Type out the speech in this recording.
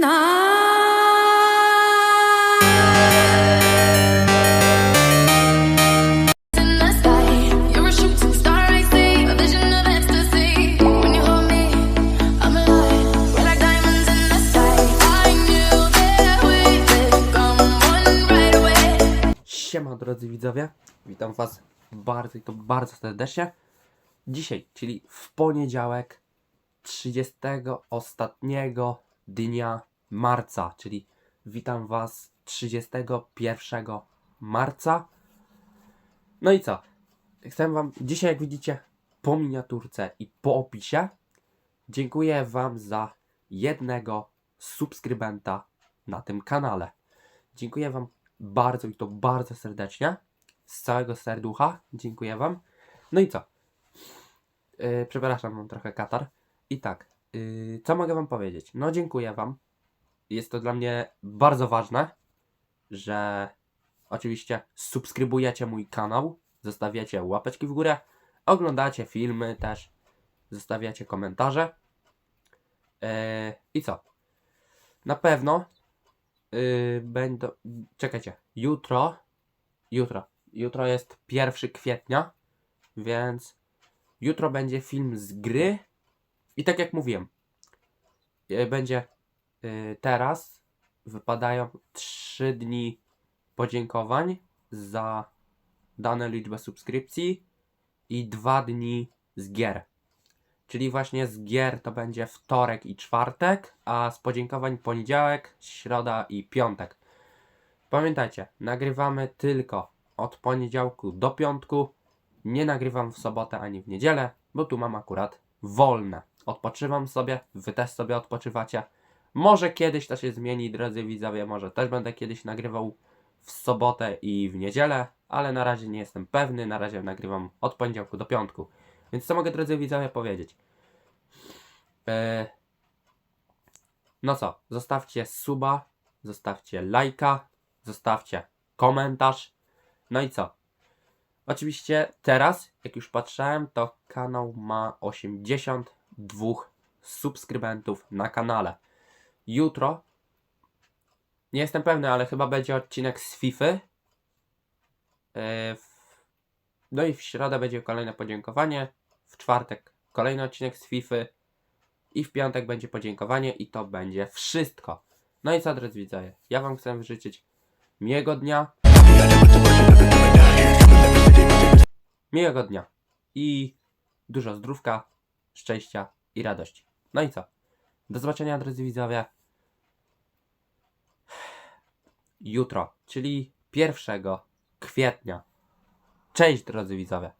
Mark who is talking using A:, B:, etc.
A: Siema drodzy widzowie, witam was bardzo i to bardzo serdecznie. Dzisiaj, czyli w poniedziałek 30 ostatniego dnia marca, czyli witam was 31 marca. No i co? Chcę wam dzisiaj, jak widzicie, po miniaturce i po opisie, dziękuję wam za jednego subskrybenta na tym kanale. Dziękuję wam bardzo i to bardzo serdecznie. Z całego serducha. Dziękuję Wam. No i co? Yy, przepraszam, mam trochę katar. I tak, yy, co mogę Wam powiedzieć? No, dziękuję Wam. Jest to dla mnie bardzo ważne, że oczywiście subskrybujecie mój kanał, zostawiacie łapeczki w górę, oglądacie filmy też, zostawiacie komentarze. Yy, I co? Na pewno yy, będą. Czekajcie, jutro. Jutro. Jutro jest 1 kwietnia, więc jutro będzie film z gry. I tak jak mówiłem, yy, będzie teraz. Wypadają 3 dni podziękowań za dane liczbę subskrypcji i 2 dni z gier. Czyli właśnie z gier to będzie wtorek i czwartek, a z podziękowań poniedziałek, środa i piątek. Pamiętajcie, nagrywamy tylko od poniedziałku do piątku. Nie nagrywam w sobotę ani w niedzielę, bo tu mam akurat wolne. Odpoczywam sobie, wy też sobie odpoczywacie. Może kiedyś to się zmieni, drodzy widzowie, może też będę kiedyś nagrywał w sobotę i w niedzielę, ale na razie nie jestem pewny, na razie nagrywam od poniedziałku do piątku. Więc co mogę, drodzy widzowie, powiedzieć? Eee, no co, zostawcie suba, zostawcie lajka, zostawcie komentarz. No i co? Oczywiście teraz, jak już patrzałem, to kanał ma 82 subskrybentów na kanale. Jutro, nie jestem pewny, ale chyba będzie odcinek z FIFA. W- no i w środę będzie kolejne podziękowanie. W czwartek kolejny odcinek z FIFA. I w piątek będzie podziękowanie i to będzie wszystko. No i co drodzy widzowie, ja wam chcę życzyć miłego dnia. Miłego dnia. I dużo zdrówka, szczęścia i radości. No i co? Do zobaczenia drodzy widzowie. Jutro, czyli 1 kwietnia. Cześć drodzy widzowie.